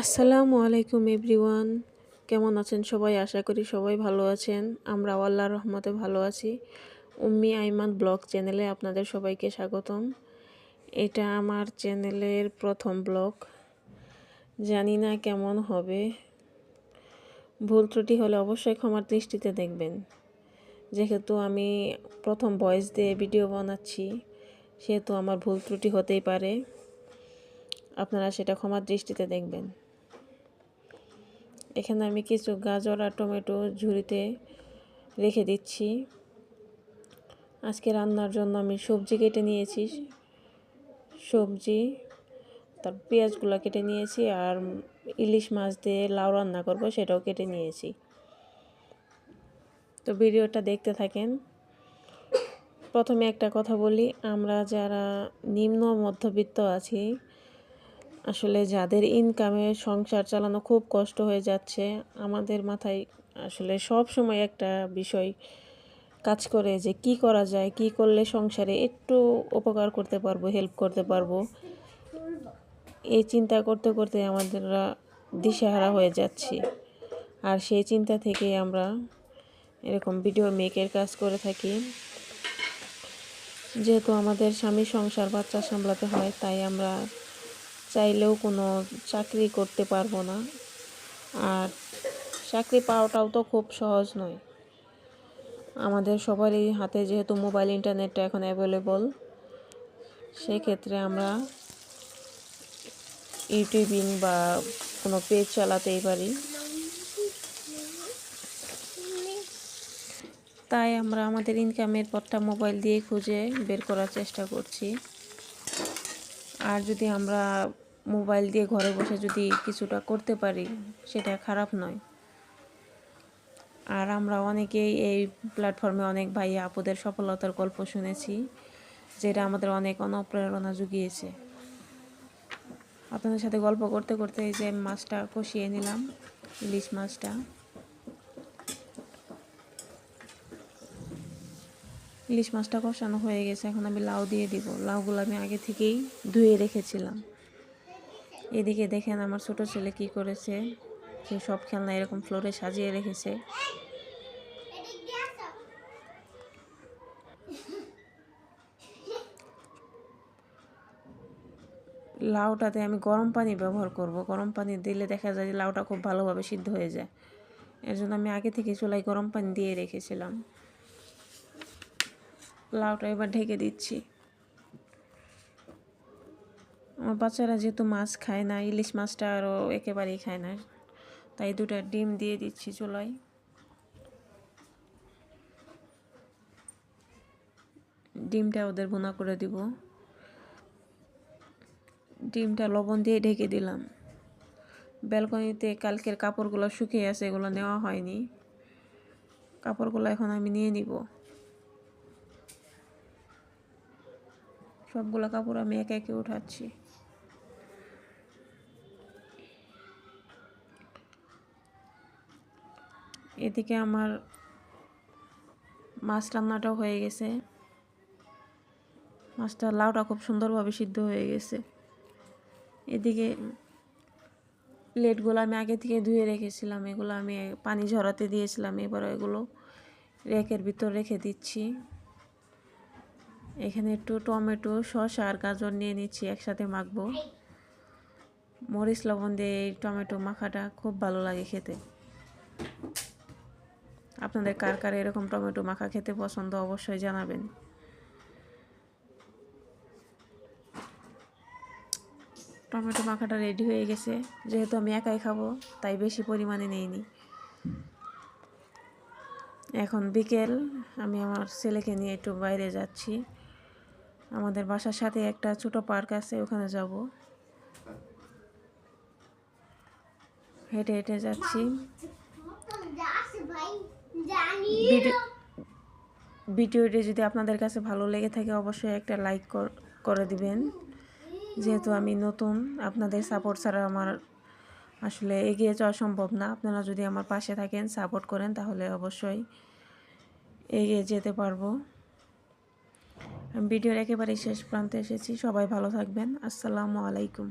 আসসালামু আলাইকুম এভরিওয়ান। কেমন আছেন সবাই? আশা করি সবাই ভালো আছেন। আমরা আল্লাহর রহমতে ভালো আছি। উম্মি আইমান ব্লগ চ্যানেলে আপনাদের সবাইকে স্বাগতম। এটা আমার চ্যানেলের প্রথম ব্লগ। জানি না কেমন হবে। ভুল ত্রুটি হলে অবশ্যই ক্ষমার দৃষ্টিতে দেখবেন। যেহেতু আমি প্রথম ভয়েস দিয়ে ভিডিও বানাচ্ছি, সেহেতু আমার ভুল ত্রুটি হতেই পারে। আপনারা সেটা ক্ষমার দৃষ্টিতে দেখবেন। এখানে আমি কিছু গাজর আর টমেটো ঝুড়িতে রেখে দিচ্ছি। আজকে রান্নার জন্য আমি সবজি কেটে নিয়েছি। সবজি, তার পেঁয়াজগুলো কেটে নিয়েছি আর ইলিশ মাছ দিয়ে লাউ রান্না করব সেটাও কেটে নিয়েছি। তো ভিডিওটা দেখতে থাকেন। প্রথমে একটা কথা বলি, আমরা যারা নিম্ন মধ্যবিত্ত আছি আসলে যাদের ইনকামে সংসার চালানো খুব কষ্ট হয়ে যাচ্ছে, আমাদের মাথায় আসলে সব সময় একটা বিষয় কাজ করে যে কি করা যায়, কি করলে সংসারে একটু উপকার করতে পারব হেল্প করতে পারব। এই চিন্তা করতে করতে আমাদের দিশেহারা হয়ে যাচ্ছি। আর সেই চিন্তা থেকে আমরা এরকম ভিডিও মেকের কাজ করে থাকি। যেহেতু আমাদের স্বামী সংসার বাচ্চা সামলাতে হয়, তাই আমরা চাইলেও কোনো চাকরি করতে পারব না। আর চাকরি পাওয়াটাও তো খুব সহজ নয়। আমাদের সবারই হাতে যেহেতু মোবাইল ইন্টারনেটটা এখন অ্যাভেলেবল সেক্ষেত্রে আমরা ইউটিউবিং বা কোনো পেজ চালাতেই পারি। তাই আমরা আমাদের ইনকামের পথটা মোবাইল দিয়ে খুঁজে বের করার চেষ্টা করছি। আর যদি আমরা মোবাইল দিয়ে ঘরে বসে যদি কিছুটা করতে পারি, সেটা খারাপ নয়। আর আমরা অনেকেই এই প্ল্যাটফর্মে অনেক ভাই আপুদের সফলতার গল্প শুনেছি, যেটা আমাদের অনেক অনুপ্রেরণা জুগিয়েছে। আপনাদের সাথে গল্প করতে করতে এই যে মাছটা কষিয়ে নিলাম, ইলিশ মাছটা। ইলিশ মাছটা কষানো হয়ে গেছে, এখন আমি লাউ দিয়ে দিব। লাউগুলো আমি আগে থেকেই ধুয়ে রেখেছিলাম। এদিকে দেখেন আমার ছোট ছেলে কি করেছে? সে সব খেলনা এরকম ফ্লোরে সাজিয়ে রেখেছে। লাউটাতে আমি গরম পানি ব্যবহার করব। গরম পানি দিলে দেখা যায় যে লাউটা খুব ভালোভাবে সিদ্ধ হয়ে যায়। এর জন্য আমি আগে থেকে চুলায় গরম পানি দিয়ে রেখেছিলাম। লাউটা এবার ঢেকে দিচ্ছি। আমার বাচ্চারা যেহেতু মাছ খায় না, ইলিশ মাছটা আরও একেবারেই খায় না, তাই দুটা ডিম দিয়ে দিচ্ছি চুলায়। ডিমটা ওদের বোনা করে দিব। ডিমটা লবণ দিয়ে ঢেকে দিলাম। ব্যালকনিতে কালকের কাপড়গুলো শুকিয়ে আছে, এগুলো নেওয়া হয়নি। কাপড়গুলো এখন আমি নিয়ে নিব। সবগুলো কাপড় আমি একে একে উঠাচ্ছি। এদিকে আমার মাছ রান্নাটাও হয়ে গেছে। মাছটা লাউটা খুব সুন্দরভাবে সিদ্ধ হয়ে গেছে। এদিকে প্লেটগুলো আমি আগে থেকে ধুয়ে রেখেছিলাম। এগুলো আমি পানি ঝরাতে দিয়েছিলাম। এবার এগুলো রেকের ভিতর রেখে দিচ্ছি। এখানে একটু টমেটো, শসা আর গাজর নিয়ে নিচ্ছি, একসাথে মাখবো। মরিচ লবণ দিয়ে এই টমেটো মাখাটা খুব ভালো লাগে খেতে। আপনাদের কার কার এরকম টমেটো মাখা খেতে পছন্দ অবশ্যই জানাবেন। টমেটো মাখাটা রেডি হয়ে গেছে। যেহেতু আমি একাই খাব, তাই বেশি পরিমাণে নেইনি। এখন বিকেল, আমি আমার ছেলেকে নিয়ে একটু বাইরে যাচ্ছি। আমাদের বাসার সাথে একটা ছোট পার্ক আছে, ওখানে যাব। হেঁটে হেঁটে যাচ্ছি। ভিডিওটি যদি আপনাদের কাছে ভালো লেগে থাকে অবশ্যই একটা লাইক করে দিবেন। যেহেতু আমি নতুন আপনাদের সাপোর্ট ছাড়া আমার আসলে এগিয়ে যাওয়া সম্ভব না। আপনারা যদি আমার পাশে থাকেন সাপোর্ট করেন তাহলে অবশ্যই এগিয়ে যেতে পারব। ভিডিওর একেবারে শেষ প্রান্তে এসেছি। সবাই ভালো থাকবেন। আসসালামু আলাইকুম।